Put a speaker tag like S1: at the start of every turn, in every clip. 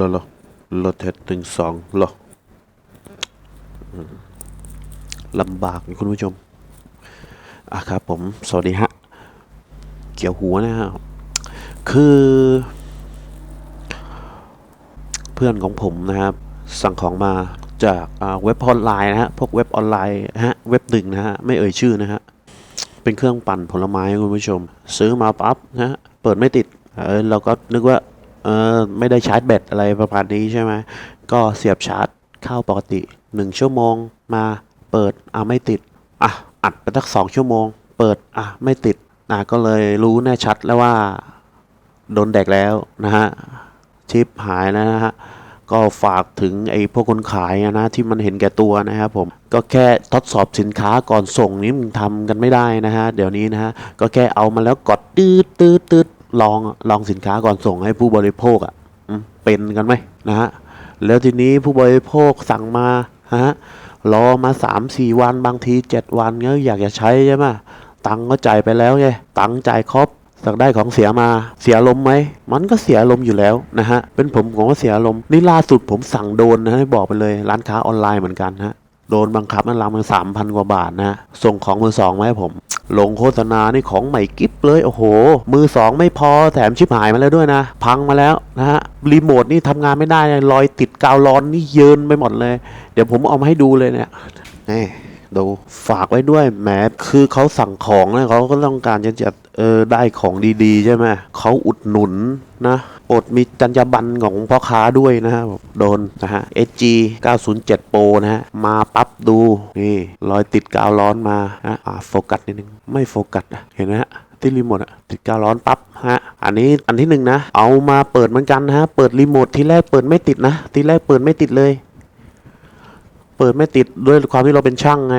S1: โลโลโลเทสหนึ่งสองลอลำบากคุณผู้ชมอะครับผมสวัสดีฮะ เกี่ยวหัวนะครับคือ เพื่อนของผมนะครับ สั่งของมาจากเว็บออนไลน์นะฮะพวกเว็บออนไลน์ฮะเว็บหนึ่งนะฮะไม่เอ่ยชื่อนะฮะเป็นเครื่องปั่นผลไม้คุณผู้ชม ซื้อมาปั๊บนะฮะเปิดไม่ติดเออเราก็นึกว่า เออไม่ได้ชาร์จแบตอะไรประมาณนี้ใช่ไหมก็เสียบชาร์จเข้าปกติหนึ่งชั่วโมงมาเปิดอะไม่ติดอะอัดไปสักสองชั่วโมง เปิดอะไม่ติดอะก็เลยรู้แน่ชัดแล้วว่าโดนแดกแล้วนะฮะชิปหายแล้วนะฮะก็ฝากถึงไอ้พวกคนขายนะที่มันเห็นแก่ตัวนะครับผมก็แค่ทดสอบสินค้าก่อนส่งนี่มึงทำกันไม่ได้นะฮะเดี๋ยวนี้นะฮะก็แค่เอามาแล้วกดตืดตืดตืด ลองลองสินค้าก่อนส่งให้ผู้บริโภคอะอืมเป็นกันไหมนะฮะแล้วทีนี้ผู้บริโภคสั่งมาฮะรอมาสามสี่วันบางทีเจ็ดวันเงี้ยอยากจะใช้ใช่ไหมตังค์ก็จ่ายไปแล้วไงตังค์จ่ายครบสักได้ของเสียมาเสียลมณ์ไหม มันก็เสียลมณ์อยู่แล้วนะฮะ เป็นผมผมก็เสียลมณ์นี่ล่าสุดผมสั่งโดนนะให้บอกไปเลย ร้านค้าออนไลน์เหมือนกันฮะ โดนบังคับมันรำมันสามพันกว่าบาทนะ ส่งของมือสองมาให้ผม ลงโฆษณานี่ของใหม่กิ๊บเลย โอ้โห มือสองไม่พอแถมชิบหายมาแล้วด้วยนะ พังมาแล้วนะฮะ รีโมทนี่ทำงานไม่ได้เลยรอยติดกาวร้อนนี่เยินไปหมดเลย เดี๋ยวผมเอามาให้ดูเลยเนี่ยนี่ดูฝากไว้ด้วยแหมคือเขาสั่งของนะเขาก็ต้องการจะจะเออได้ของดีๆ ใช่ไหมเขาอุดหนุนนะ อดมีจรรยาบรรณของพ่อค้าด้วยนะฮะโดนนะฮะ SG 907 Pro นะฮะ มาปั๊บดู นี่ รอยติดกาวร้อนมานะโฟกัสนิดนึง ไม่โฟกัสอะเห็นไหมฮะที่รีโมทอะติดกาวร้อนปั๊บฮะอันนี้อันที่หนึ่งนะ เอามาเปิดเหมือนกันนะฮะ เปิดรีโมทที่แรกเปิดไม่ติดนะ ที่แรกเปิดไม่ติดเลย เปิดไม่ติดด้วยความที่เราเป็นช่างไง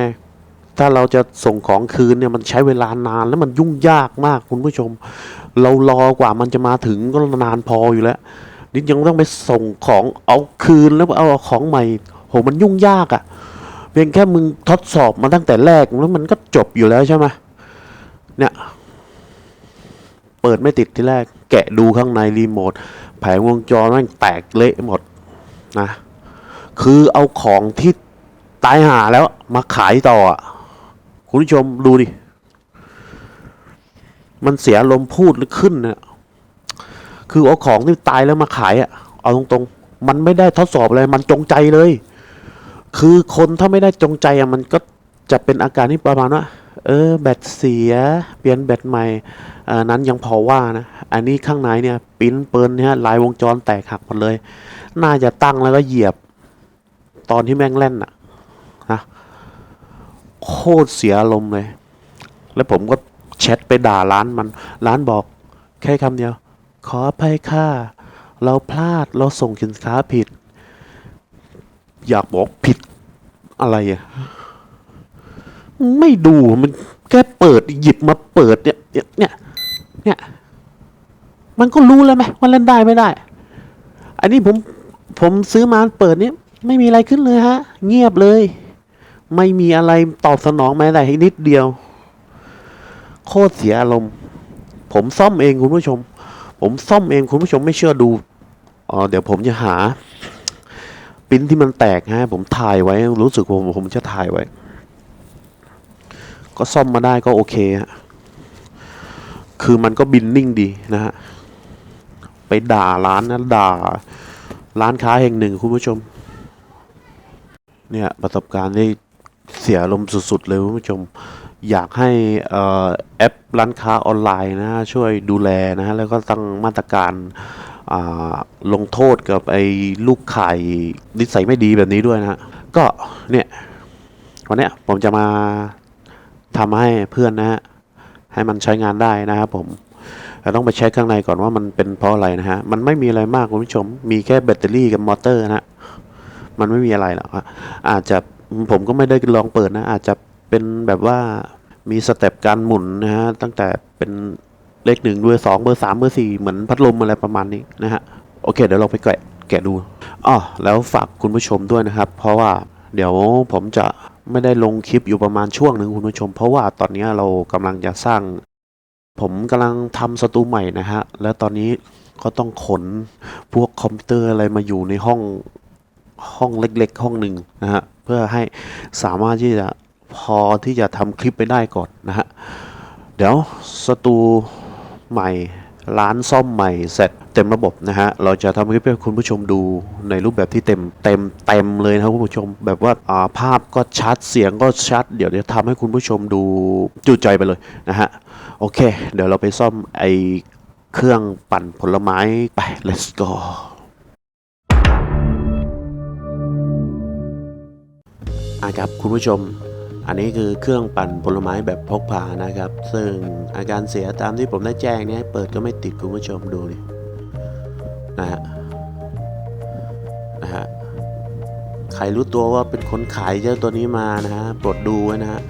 S1: ถ้าเราจะส่งของคืนเนี่ยมันใช้เวลานานแล้วมันยุ่งยากมากคุณผู้ชม เรารอกว่ามันจะมาถึงก็นานพออยู่แล้วนี่ยังต้องไปส่งของเอาคืนแล้วเอาของใหม่โหมันยุ่งยากอะ่ะ เพียงแค่มึงทดสอบมาตั้งแต่แรกแล้วมันก็จบอยู่แล้วใช่ไหมเนี่ยเปิดไม่ติดที่แรก แกะดูข้างในรีโมทแผงวงจรม่งแตกเละหมดนะ คือเอาของที่ตายหาแล้วมาขายต่ออะ คุณผู้ชมดูดิ มันเสียลมพูดหรือขึ้นเนี่ยคือเอาของที่ตายแล้วมาขายอะเอาตรงๆ มันไม่ได้ทดสอบอะไร มันจงใจเลย คือคนถ้าไม่ได้จงใจอะมันก็จะเป็นอาการที่ประมาณว่า เออ แบตเสีย เปลี่ยนแบตใหม่อันนั้นยังพอว่านะ อันนี้ข้างในเนี่ย ปิ้นเปิลเนี่ยลายวงจรแตกหักหมดเลย น่าจะตั้งแล้วก็เหยียบ ตอนที่แม่งเล่นอะนะ โคตรเสียอารมณ์เลย แล้วผมก็แชทไปด่าร้านมัน ร้านบอกแค่คำเดียว ขออภัยค่ะ เราพลาดเราส่งสินค้าผิด อยากบอกผิดอะไรอะ ไม่ดูมันแค่เปิดหยิบมาเปิดเนี่ย เนี่ย เนี่ยเนี่ยมันก็รู้แล้วไหมว่าเล่นได้ไม่ได้ อันนี้ผมผมซื้อมาเปิดเนี่ย ไม่มีอะไรขึ้นเลยฮะ เงียบเลย ไม่มีอะไรตอบสนองแม้แต่นิดเดียว โคตรเสียอารมณ์ ผมซ่อมเองคุณผู้ชม ผมซ่อมเองคุณผู้ชมไม่เชื่อดูอ๋อเดี๋ยวผมจะหา ปิ้นที่มันแตกฮะ ผมถ่ายไว้ รู้สึกผมผมจะถ่ายไว้ ก็ซ่อมมาได้ก็โอเคฮะคือมันก็บินนิ่งดีนะฮะ ไปด่าร้านนะด่า ร้านค้าแห่งหนึ่งคุณผู้ชม เนี่ย ประสบการณ์ที่ เสียลมณ์สุด ๆ เลยคุณผู้ชม อยากให้แอปร้านค้าออนไลน์นะช่วยดูแลนะฮะแล้วก็ตั้งมาตรการาลงโทษกับไอ้ลูกไข่นิสัยไม่ดีแบบนี้ด้วยนะฮะก็เนี่ยวันเนี้ยผมจะมาทำให้เพื่อนนะฮะให้มันใช้งานได้นะครับผมแต่ต้องไปเช็คข้างในก่อนว่ามันเป็นเพราะอะไรนะฮะ มันไม่มีอะไรมากคุณผู้ชม มีแค่แบตเตอรี่กับมอเตอร์นะฮะ มันไม่มีอะไรหรอกอาจจะ ผมก็ไม่ได้ลองเปิดนะ อาจจะเป็นแบบว่ามีสเต็ปการหมุนนะฮะตั้งแต่เป็นเลขหนึ่งเบอร์สองเบอร์สามเบอร์สี่เหมือนพัดลมอะไรประมาณนี้นะฮะโอเค เดี๋ยวเราไปแกะแกะดูอ๋อแล้วฝากคุณผู้ชมด้วยนะครับ เพราะว่าเดี๋ยวผมจะไม่ได้ลงคลิปอยู่ประมาณช่วงหนึ่งคุณผู้ชม เพราะว่าตอนนี้เรากำลังจะสร้าง ผมกำลังทำสตูใหม่นะฮะแล้วตอนนี้ก็ต้องขนพวกคอมพิวเตอร์อะไรมาอยู่ในห้อง ห้องเล็ก ๆ ห้องหนึ่งนะฮะเพื่อให้สามารถที่จะพอที่จะทำคลิปไปได้ก่อนนะฮะเดี๋ยวสตูใหม่ร้านซ่อมใหม่เสร็จเต็มระบบนะฮะ เราจะทำคลิปให้คุณผู้ชมดูในรูปแบบที่เต็มเต็มเต็มเลยนะครับคุณผู้ชม แบบว่าาภาพก็ชัดเสียงก็ชัด เดี๋ยวจะทำให้คุณผู้ชมดูจุใจไปเลยนะฮะ โอเค เดี๋ยวเราไปซ่อมไอเครื่องปั่นผลไม้ไป let's go อะครับคุณผู้ชม อันนี้คือเครื่องปั่นผลไม้แบบพกพานะครับ ซึ่งอาการเสียตามที่ผมได้แจ้งเนี่ยเปิดก็ไม่ติดคุณผู้ชมดูดินะฮะนะฮะใครรู้ตัวว่าเป็นคนขายเจ้าตัวนี้มานะฮะปลดดูไว้นะฮะ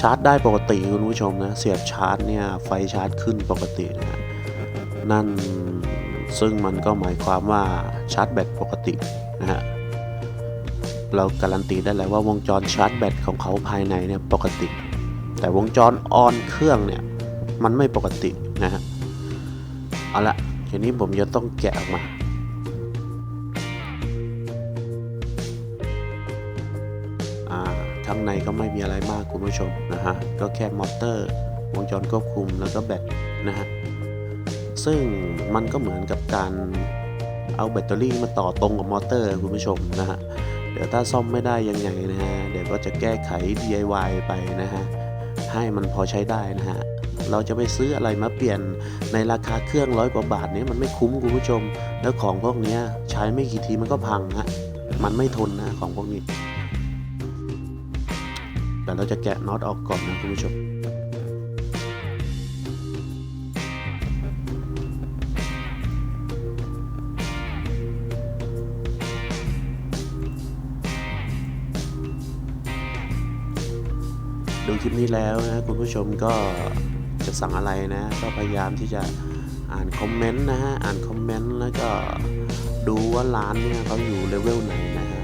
S1: ชาร์จได้ปกติคุณผู้ชมนะเสียบชาร์จเนี่ยไฟชาร์จขึ้นปกตินะนั่นซึ่งมันก็หมายความว่าชาร์จแบตปกตินะฮะ เราการันตีได้เลยว่าวงจรชาร์จแบตของเขาภายในเนี่ยปกติ แต่วงจรออนเครื่องเนี่ยมันไม่ปกตินะฮะเอาละทีนี้ผมจะต้องแกะออกมาอ่าข้างในก็ไม่มีอะไรมากคุณผู้ชมนะฮะก็แค่มอเตอร์ วงจรควบคุมแล้วก็แบตนะฮะซึ่งมันก็เหมือนกับการเอาแบตเตอรี่มาต่อตรงกับมอเตอร์คุณผู้ชมนะฮะ เดี๋ยวถ้าซ่อมไม่ได้ยังไงนะฮะเดี๋ยวก็จะแก้ไข DIY ไปนะฮะให้มันพอใช้ได้นะฮะเราจะไปซื้ออะไรมาเปลี่ยนในราคาเครื่องร้อยกว่าบาทนี้มันไม่คุ้มคุณผู้ชม แล้วของพวกนี้ใช้ไม่กี่ทีมันก็พังฮะมันไม่ทนนะของพวกนี้ แต่เราจะแกะน็อตออกก่อนนะคุณผู้ชม คลิปนี้แล้วนะคุณผู้ชมก็จะสั่งอะไรนะ ก็พยายามที่จะอ่านคอมเมนต์นะฮะอ่านคอมเมนต์แล้วก็ดูว่าร้านเนี่ยเขาอยู่เลเวลไหนนะฮะ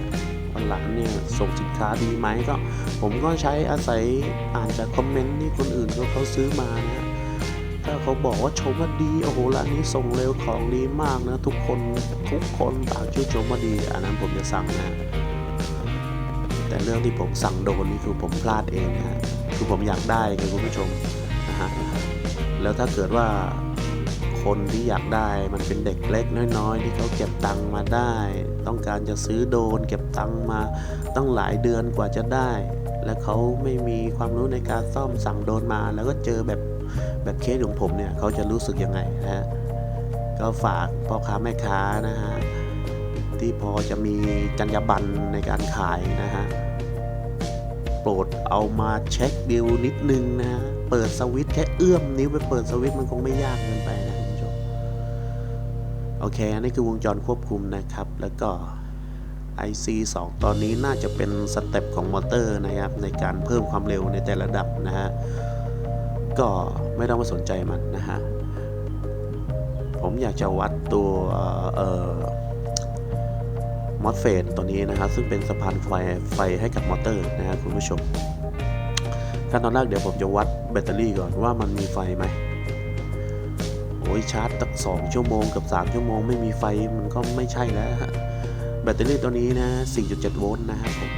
S1: ว่าร้านเนี่ยส่งสินค้าดีไหมก็ ผมก็ใช้อาศัยอ่านจากคอมเมนต์ที่คนอื่นเขาเขาซื้อมานะถ้าเขาบอกว่าชมว่าดีโอ้โหร้านนี้ส่งเร็วของดีมากนะ ทุกคนทุกคนต่างชื่นชมว่าดีอันนั้นผมจะสั่งนะแต่เรื่องที่ผมสั่งโดนนี่คือผมพลาดเองนะฮะ คือผมอยากได้ไงคุณผู้ชมนะฮะแล้วถ้าเกิดว่าคนที่อยากได้มันเป็นเด็กเล็กน้อยๆ ที่เขาเก็บตังค์มาได้ ต้องการจะซื้อโดน เก็บตังค์มาต้องหลายเดือนกว่าจะได้ และเขาไม่มีความรู้ในการซ่อมสั่งโดนมา แล้วก็เจอแบบแบบเคสของผมเนี่ยเขาจะรู้สึกยังไงนะฮะก็ฝากพ่อค้าแม่ค้านะฮะที่พอจะมีจรรยาบรรณในการขายนะฮะ เอามาเช็คดิวนิดนึงนะ เปิดสวิตช์แค่เอื้อมนิ้วไปเปิดสวิตช์มันคงไม่ยากเกินไปนะคุณผู้ชม โอเค อันนี้คือวงจรควบคุมนะครับ แล้วก็ IC 2 ตอนนี้น่าจะเป็นสเต็ปของมอเตอร์นะครับ ในการเพิ่มความเร็วในแต่ละดับนะฮะ ก็ไม่ต้องมาสนใจมันนะฮะ ผมอยากจะวัดตัวเอ่อมอสเฟตตัวนี้นะครับ ซึ่งเป็นสะพานไฟไฟให้กับมอเตอร์นะฮะคุณผู้ชม ขั้นตอนแรกเดี๋ยวผมจะวัดแบตเตอรี่ก่อนว่ามันมีไฟไหมโอ้ยชาร์จตั้งสองชั่วโมงกับ 3 ชั่วโมงไม่มีไฟมันก็ไม่ใช่แล้วแบตเตอรี่ตัวนี้นะ 4.7 โวลต์นะครับผม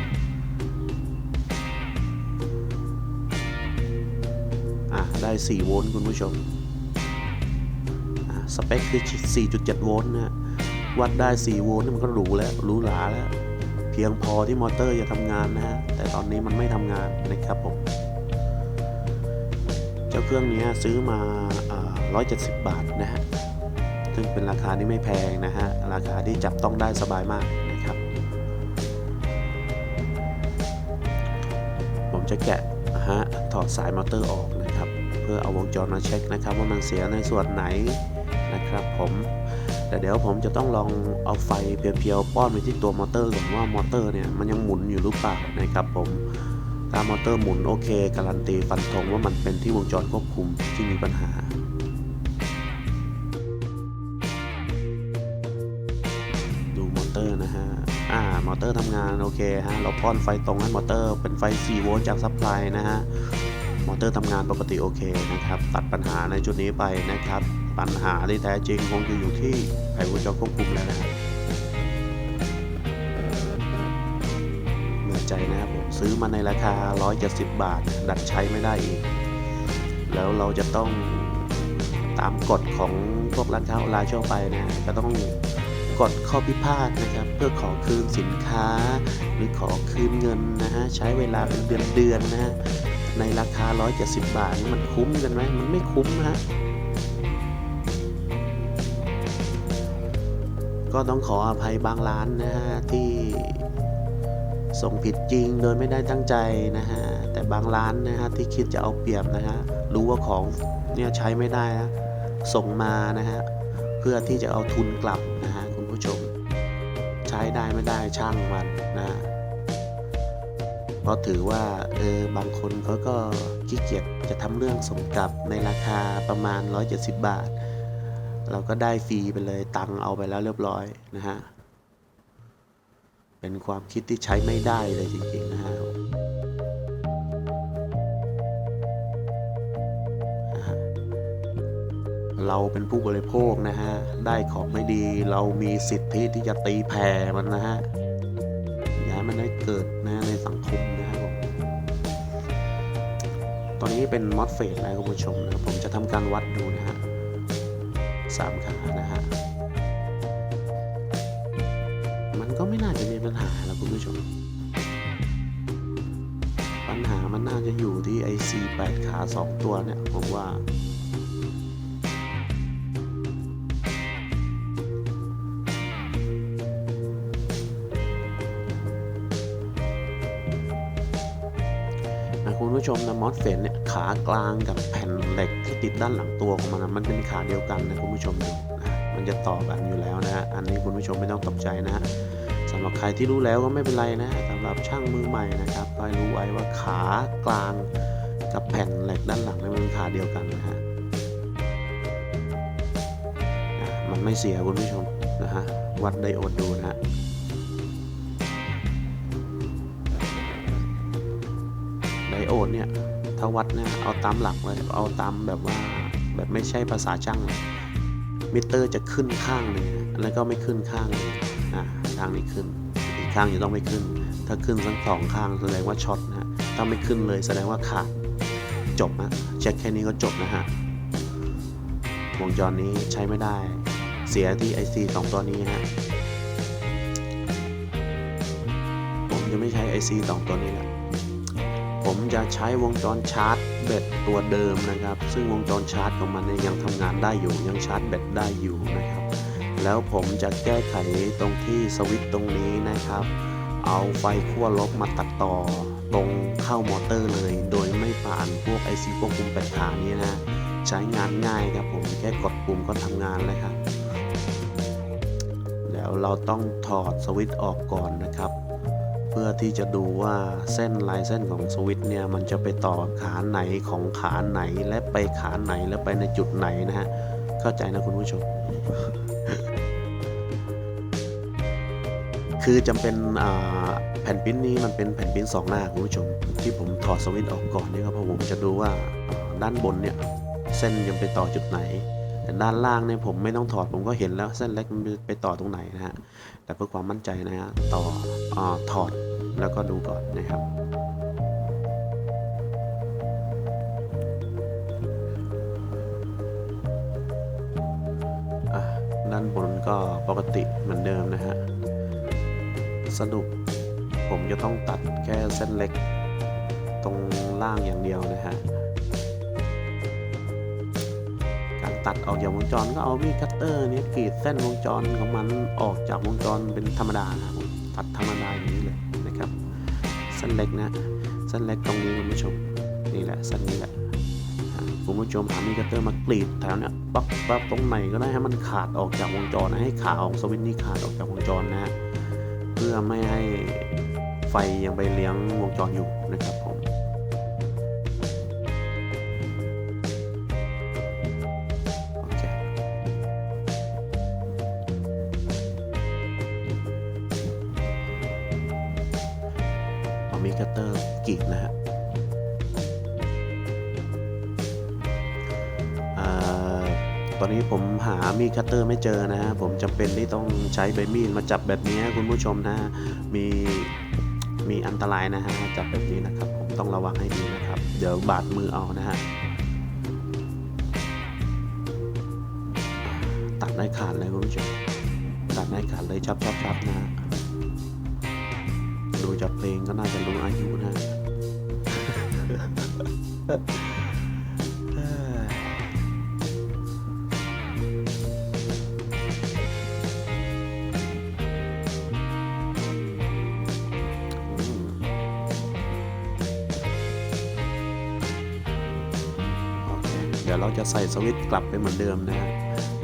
S1: อะได้ 4 โวลต์คุณผู้ชมอะสเปคคือ 4.7 โวลต์นะฮะวัดได้ 4 โวลต์นี่มันก็หรูแล้วหรูหราแล้ว เพียงพอที่มอเตอร์จะทำงานนะฮะแต่ตอนนี้มันไม่ทำงานนะครับผม เจ้าเครื่องนี้ซื้อมาอ่า170 บาทนะฮะ ซึ่งเป็นราคาที่ไม่แพงนะฮะ ราคาที่จับต้องได้สบายมากนะครับ ผมจะแกะนะฮะ ถอดสายมอเตอร์ออกนะครับ เพื่อเอาวงจรมาเช็คนะครับ ว่ามันเสียในส่วนไหนนะครับผมแต่เดี๋ยวผมจะต้องลองเอาไฟเพียวๆป้อนไปที่ตัวมอเตอร์ก่อนว่ามอเตอร์เนี่ยมันยังหมุนอยู่หรือเปล่านะครับผม ถ้ามอเตอร์หมุนโอเค การันตีฟันธงว่ามันเป็นที่วงจรควบคุมที่มีปัญหาดูมอเตอร์นะฮะ อ่า มอเตอร์ทำงานโอเคฮะ เราป้อนไฟตรงให้มอเตอร์ เป็นไฟ 4 โวลต์จากซัพพลายนะฮะ มอเตอร์ทำงานปกติโอเคนะครับ ตัดปัญหาในจุดนี้ไปนะครับ ปัญหาที่แท้จริงคงจะอยู่ที่แผงวงจรควบคุมแล้วนะเหนื่อยใจนะครับผม ซื้อมาในราคา 170 บาท ดัดใช้ไม่ได้อีก แล้วเราจะต้องตามกฎของพวกร้านค้าออนไลน์ทั่วไปนะก็ต้องกดข้อพิพาทนะครับ เพื่อขอคืนสินค้า หรือขอคืนเงินนะฮะใช้เวลาเป็นเดือนเดือนนะฮะในราคา 170 บาทนี่มันคุ้มกันไหมมันไม่คุ้มนะฮะก็ต้องขออภัยบางร้านนะฮะที่ ส่งผิดจริงโดยไม่ได้ตั้งใจนะฮะแต่บางร้านนะฮะที่คิดจะเอาเปรียบนะฮะรู้ว่าของเนี่ยใช้ไม่ได้นะส่งมานะฮะเพื่อที่จะเอาทุนกลับนะฮะคุณผู้ชม ใช้ได้ไม่ได้ช่างมันนะเพราะถือว่าเออบางคนเขาก็ขี้เกียจจะทำเรื่องส่งกลับในราคาประมาณ 170 บาท เราก็ได้ฟรีไปเลยตังค์เอาไปแล้วเรียบร้อยนะฮะ เป็นความคิดที่ใช้ไม่ได้เลยจริงๆนะฮะเราเป็นผู้บริโภคนะฮะ ได้ของไม่ดีเรามีสิทธิที่จะตีแผ่มันนะฮะอย่าให้มันได้เกิดนะในสังคมนะครับผมตอนนี้เป็นมอสเฟตนะคุณผู้ชมนะผมจะทำการวัดดูนะฮะสามขานะฮะาแล้วคุณผู้ชม ปัญหามันน่าจะอยู่ที่ IC 8ขา2ตัวเนี่ย ผมว่านะคุณผู้ชมนะมอสเฟนเนี่ย ขากลางกับแผ่นเหล็กที่ติดด้านหลังตัวของมันนะมันเป็นขาเดียวกันนะคุณผู้ชมดูนะมันจะต่อกันอยู่แล้วนะฮะอันนี้คุณผู้ชมไม่ต้องตกใจนะฮะ สำหรับใครที่รู้แล้วก็ไม่เป็นไรนะสำหรับช่างมือใหม่นะครับก็ให้รู้ไว้ว่าขากลางกับแผ่นเหล็กด้านหลังเนี่ยมันเป็นขาเดียวกันนะฮะมันไม่เสียคุณผู้ชมนะฮะวัดไดโอดดูนะฮะไดโอดเนี่ยถ้าวัดเนี่ยเอาตามหลักเลยเอาตามแบบว่าแบบไม่ใช่ภาษาช่างเลยมิเตอร์จะขึ้นข้างหนึ่งแล้วก็ไม่ขึ้นข้างหนึ่งอ่า ข้างนี้ขึ้น อีกข้างจะต้องไม่ขึ้น ถ้าขึ้นทั้งสองข้างแสดงว่าช็อตนะฮะถ้าไม่ขึ้นเลยแสดงว่าขาด จบนะเช็คแค่นี้ก็จบนะฮะ วงจรนี้ใช้ไม่ได้ เสียที่ IC สองตัวนี้ฮะ ผมจะไม่ใช้ IC สองตัวนี้แหละผมจะใช้วงจรชาร์จแบตตัวเดิมนะครับ ซึ่งวงจรชาร์จของมันเนี่ยยังทำงานได้อยู่ ยังชาร์จแบตได้อยู่นะครับ แล้วผมจะแก้ไขตรงที่สวิตช์ตรงนี้นะครับ เอาไฟขั้วลบมาตัดต่อตรงเข้ามอเตอร์เลย โดยไม่ผ่านพวกไอซีควบคุมแปดขานี้นะ ใช้งานง่ายครับผมแค่กดปุ่มก็ทำงานเลยครับ แล้วเราต้องถอดสวิตช์ออกก่อนนะครับ เพื่อที่จะดูว่าเส้นลายเส้นของสวิตช์เนี่ยมันจะไปต่อขาไหนของขาไหนและไปขาไหนและไปในจุดไหนนะฮะ เข้าใจนะคุณผู้ชม คือจำเป็นแผ่นปิ้นนี้มันเป็นแผ่นปิ้นสองหน้าคุณผู้ชม ที่ผมถอดสวิตช์ออกก่อนนี่ครับเพราะผมจะดูว่าด้านบนเนี่ยเส้นยังไปต่อจุดไหนแต่ด้านล่างเนี่ยผมไม่ต้องถอดผมก็เห็นแล้วเส้นเล็กมันไปต่อตรงไหนนะฮะแต่เพื่อความมั่นใจนะฮะต่ออถอดแล้วก็ดูก่อนนะครับด้านบนก็ปกติเหมือนเดิมนะฮะ สรุป ผมจะต้องตัดแค่เส้นเล็ก ตรงล่างอย่างเดียวนะฮะ การตัดออกจากวงจรก็เอามีดคัตเตอร์นี่กรีดเส้นวงจรของมันออกจากวงจรเป็นธรรมดานะครับตัดธรรมดาอย่างนี้เลยนะครับ เส้นเล็กนะ เส้นเล็กตรงนี้คุณผู้ชมนี่แหละเส้นนี้แหละคุณผู้ชมหามีดคัตเตอร์มากรีดแถวเนี้ยปั๊บปั๊บตรงไหนก็ได้ให้มันขาดออกจากวงจรนะให้ขาของสวิตช์นี้ขาดออกจากวงจรนะฮะ พื่อไม่ให้ไฟยังไปเลี้ยงวงจรอยู่นะครับผมเคเอามีดคัตเตอร์กีดนะฮะ ตอนนี้ผมหามีดคัตเตอร์ไม่เจอนะฮะผมจำเป็นที่ต้องใช้ใบมีดมาจับแบบนี้คุณผู้ชมนะฮะมีมีอันตรายนะฮะจับแบบนี้นะครับ ผมต้องระวังให้ดีนะครับ เดี๋ยวบาดมือเอานะฮะตัดได้ขาดเลยคุณผู้ชมตัดได้ขาดเลยชับชับชับนะฮะ ดี๋ยวเราจะใส่สวิตช์กลับไปเหมือนเดิมนะฮะ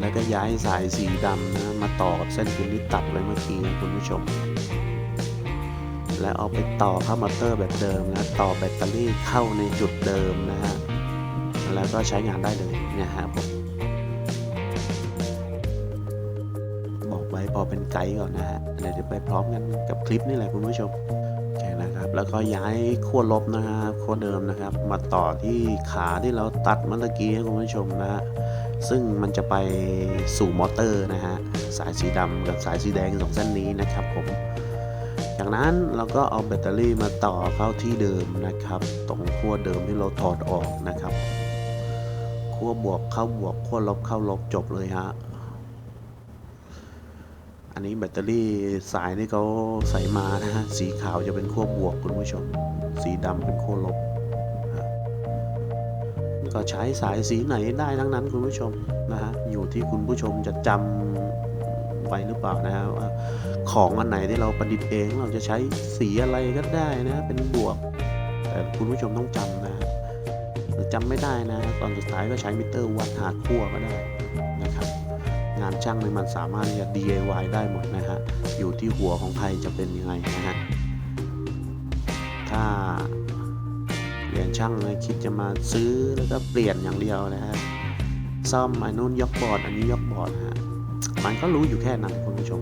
S1: แล้วก็ย้ายสายสีดำนะมาต่อกับเส้นพินที่ตัดไว้เมื่อกี้นะคุณผู้ชม แล้วเอาไปต่อเข้ามอเตอร์แบบเดิมนะต่อแบตเตอรี่เข้าในจุดเดิมนะฮะแล้วก็ใช้งานได้เลยนะฮะผมบอกไว้พอเป็นไกด์ก่อนนะฮะเดี๋ยวจะไปพร้อมกันกับคลิปนี่แหละคุณผู้ชมโอเคนะครับแล้วก็ย้ายขั้วลบนะฮะ ขั้วเดิมนะครับ มาต่อที่ขาที่เราตัดเมื่อกี้ให้คุณผู้ชมนะฮะซึ่งมันจะไปสู่มอเตอร์นะฮะสายสีดำกับสายสีแดงสองเส้นนี้นะครับผมจากนั้นเราก็เอาแบตเตอรี่มาต่อเข้าที่เดิมนะครับ ตรงขั้วเดิมที่เราถอดออกนะครับขั้วบวกเข้าบวกขั้วลบเข้าลบจบเลยฮะ อันนี้แบตเตอรี่สายที่เขาใส่มานะฮะ สีขาวจะเป็นขั้วบวกคุณผู้ชม สีดำเป็นขั้วลบ ก็ใช้สายสีไหนได้ทั้งนั้นคุณผู้ชมนะฮะ อยู่ที่คุณผู้ชมจะจำไว้หรือเปล่านะฮะว่าของอันไหนที่เราประดิษฐ์เองเราจะใช้สีอะไรก็ได้นะ เป็นบวก แต่คุณผู้ชมต้องจำนะหรือจำไม่ได้นะ ตอนสุดท้ายก็ใช้มิเตอร์วัดหาขั้วก็ได้ ช่างนี่มันสามารถที่จะ DIY ได้หมดนะฮะ อยู่ที่หัวของใครจะเป็นยังไงนะฮะ ถ้าเรียนช่างเลยคิดจะมาซื้อแล้วก็เปลี่ยนอย่างเดียวนะฮะ ซ่อมอันนู้นยกบอร์ดอันนี้ยกบอร์ดฮะ มันก็รู้อยู่แค่นั้นคุณผู้ชม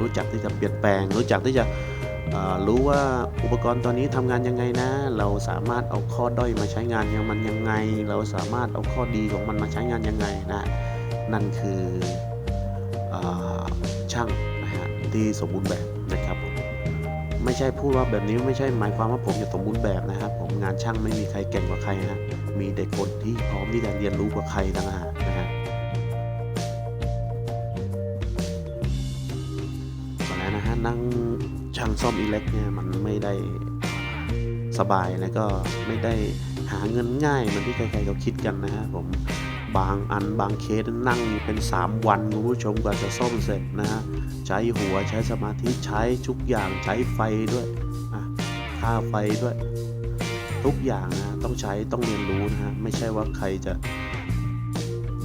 S1: รู้จักที่จะเปลี่ยนแปลง รู้จักที่จะรู้ว่าอุปกรณ์ตัวนี้ทำงานยังไงนะ เราสามารถเอาข้อด้อยมาใช้งานยังมันยังไง เราสามารถเอาข้อดีของมันมาใช้งานยังไงนะ นั่นคืออช่างนะฮะที่สมบูรณ์แบบนะครับผมไม่ใช่พูดว่าแบบนี้ไม่ใช่หมายความว่าผมจะสมบูรณ์แบบนะครับ ผมงานช่างไม่มีใครเก่งกว่าใครฮะมีแต่คนที่พร้อมที่จะเรียนรู้กว่าใครต่างหากนะฮะก่อนแล้วนะฮะนั่งช่างซ่อมอิเล็กเนี่ยมันไม่ได้สบายแล้วก็ไม่ได้หาเงินง่ายเหมือนที่ใครๆเขาคิดกันนะฮะผม บางอันบางเคสนั่งเป็น 3 วันคุณผู้ชมกว่าจะซ่อมเสร็จนะฮะใช้หัวใช้สมาธิใช้ทุกอย่างใช้ไฟด้วยอะค่าไฟด้วย ทุกอย่างนะต้องใช้ต้องเรียนรู้นะฮะไม่ใช่ว่าใครจะ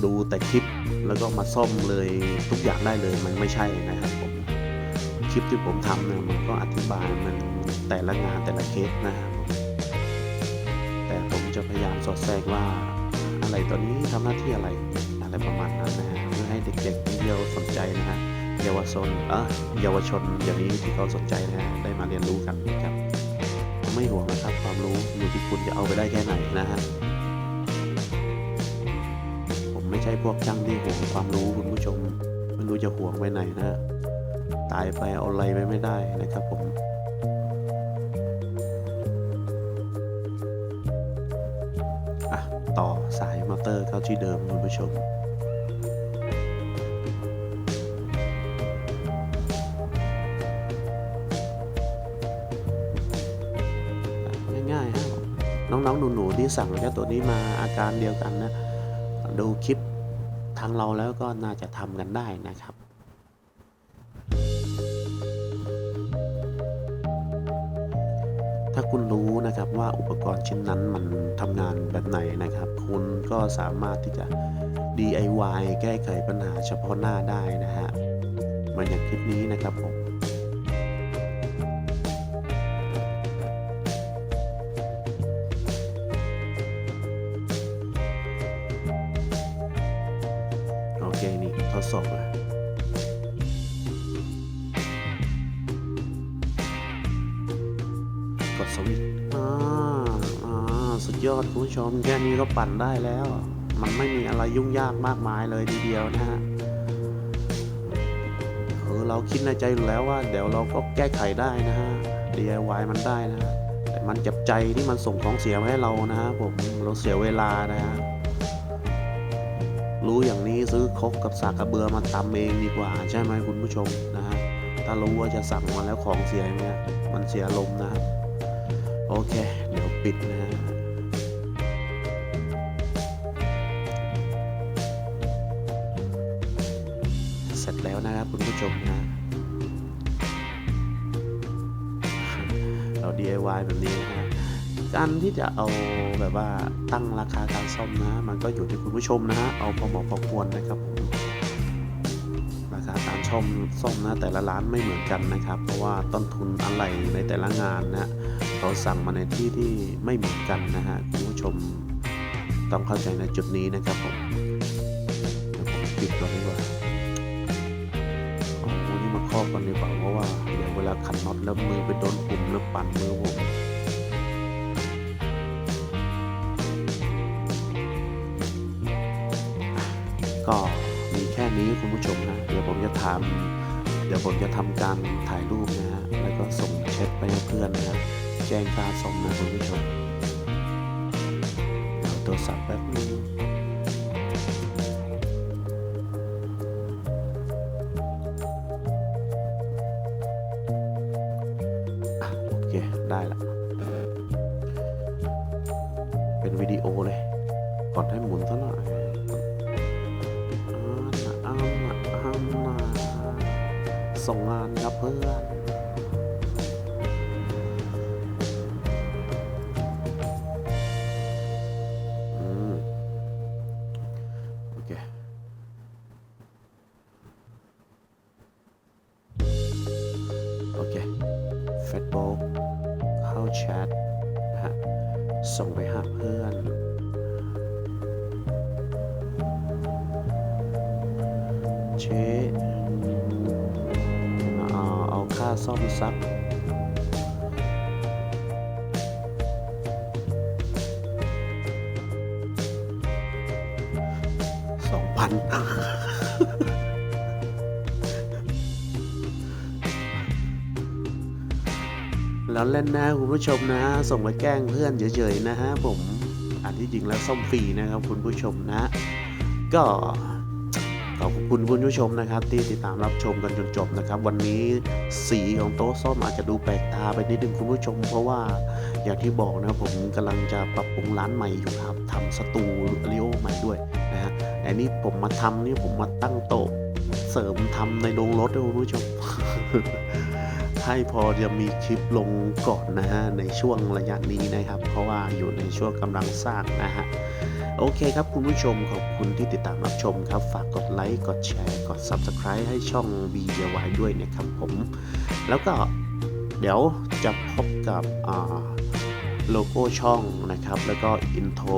S1: ดูแต่คลิปแล้วก็มาซ่อมเลยทุกอย่างได้เลยมันไม่ใช่นะครับผมคลิปที่ผมทำเนี่ยมันก็อธิบายมันแต่ละงานแต่ละเคสนะครับแต่ผมจะพยายามสอดแทรกว่า อะไรตัวนี้ทำหน้าที่อะไรอะไรประมาณนั้นนะฮะเพื่อให้เด็กๆที่เราสนใจนะฮะเยาวชนเออเยาวชนอย่างนี้ที่เขาสนใจนะฮะได้มาเรียนรู้กันนะครับไม่ห่วงนะครับความรู้อยู่ที่คุณจะเอาไปได้แค่ไหนนะฮะผมไม่ใช่พวกช่างที่ห่วงความรู้คุณผู้ชมไม่รู้จะห่วงไปไหนนะฮะตายไปเอาอะไรไปไม่ได้นะครับผม ที่เดิมคุณผู้ชม ง่ายๆฮะน้องๆหนูๆที่สั่งเจ้าตัวนี้มาอาการเดียวกันนะ ดูคลิปทางเราแล้วก็น่าจะทำกันได้นะครับ ถ้าคุณรู้นะครับว่าอุปกรณ์ชิ้นนั้นมันทำงานแบบไหนนะครับ คุณก็สามารถที่จะ DIY แก้ไขปัญหาเฉพาะหน้าได้นะฮะเหมือนอย่างคลิปนี้นะครับผม ผู้ชมแค่นี้ก็ปั่นได้แล้ว มันไม่มีอะไรยุ่งยากมากมายเลยทีเดียวนะฮะคือเราคิดในใจอยู่แล้วว่า เดี๋ยวเราก็แก้ไขได้นะฮะ DIY มันได้นะแต่มันเจ็บใจที่มันส่งของเสียมาให้เรานะฮะผมเราเสียเวลานะฮะรู้อย่างนี้ซื้อคกกับสากกระเบือมาตำเองดีกว่า ใช่ไหมคุณผู้ชมนะฮะถ้ารู้ว่าจะสั่งมาแล้วของเสียเงี้ยมันเสียลมณ์นะ โอเค เดี๋ยวปิดนะฮะ การที่จะเอาแบบว่าตั้งราคาการซ่อมนะ มันก็อยู่ที่คุณผู้ชมนะฮะเอาพอเหมาะพอควรนะครับผมราคาการซ่อมซ่อมนะแต่ละร้านไม่เหมือนกันนะครับ เพราะว่าต้นทุนอะไรในแต่ละงานนะเขาสั่งมาในที่ที่ไม่เหมือนกันนะฮะคุณผู้ชมต้องเข้าใจในจุดนี้นะครับผมเดี๋ยวผมปิดก่อนดีกว่าเอาวันนี้มาครอบกันดีกว่าเพราะว่าเดี๋ยวเวลาขันน็อตแล้วมือไปโดนปุ่มแล้วปั่นมือผม ก็มีแค่นี้คุณผู้ชมนะ เดี๋ยวผมจะทำเดี๋ยวผมจะทำการถ่ายรูปนะฮะ แล้วก็ส่งแชทไปให้เพื่อนนะฮะแจ้งค่าส่งนะคุณผู้ชมเอาโทรศัพท์แป๊บนึงโอเค ได้ละ เป็นวิดีโอเลย เชเอาเอาค่าซ่อมซักสองพันแล้วเล่นนะคุณผู้ชมนะ ส่งไปแกล้งเพื่อนเฉยๆนะฮะผมอันที่จริงแล้วซ่อมฟรีนะครับคุณผู้ชมนะ ก็ คุณผู้ชมนะครับ ที่ติดตามรับชมกันจนจบนะครับ วันนี้สีของโต๊ะส้มอาจจะดูแปลกตาไปนิดนึงคุณผู้ชม เพราะว่าอย่างที่บอกนะผมกำลังจะปรับปรุงร้านใหม่อยู่ครับทำสตูดิโอใหม่ด้วยนะฮะแต่นี่ผมมาทำนี่ผมมาตั้งโต๊ะเสริมทำในโรงรถด้วยคุณผู้ชมให้พอจะมีคลิปลงก่อนนะฮะในช่วงระยะนี้นะครับ เพราะว่าอยู่ในช่วงกำลังสร้างนะฮะ โอเคครับคุณผู้ชมขอบคุณที่ติดตามรับชมครับ ฝากกดไลค์ กดแชร์ กด Subscribe ให้ช่อง v d y ด้วยนะครับผม แล้วก็เดี๋ยวจะพบกับโลโก้ช่องนะครับ แล้วก็อินโทร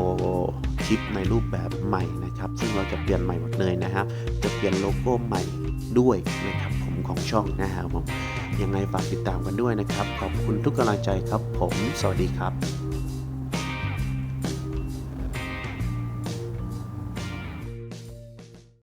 S1: คลิปในรูปแบบใหม่นะครับ ซึ่งเราจะเปลี่ยนใหม่หมดเลยนะครับจะเปลี่ยนโลโก้ใหม่ด้วยนะครับผมของช่องนะครับผมยังไงฝากติดตามกันด้วยนะครับ ขอบคุณทุกกำลังใจครับผม สวัสดีครับ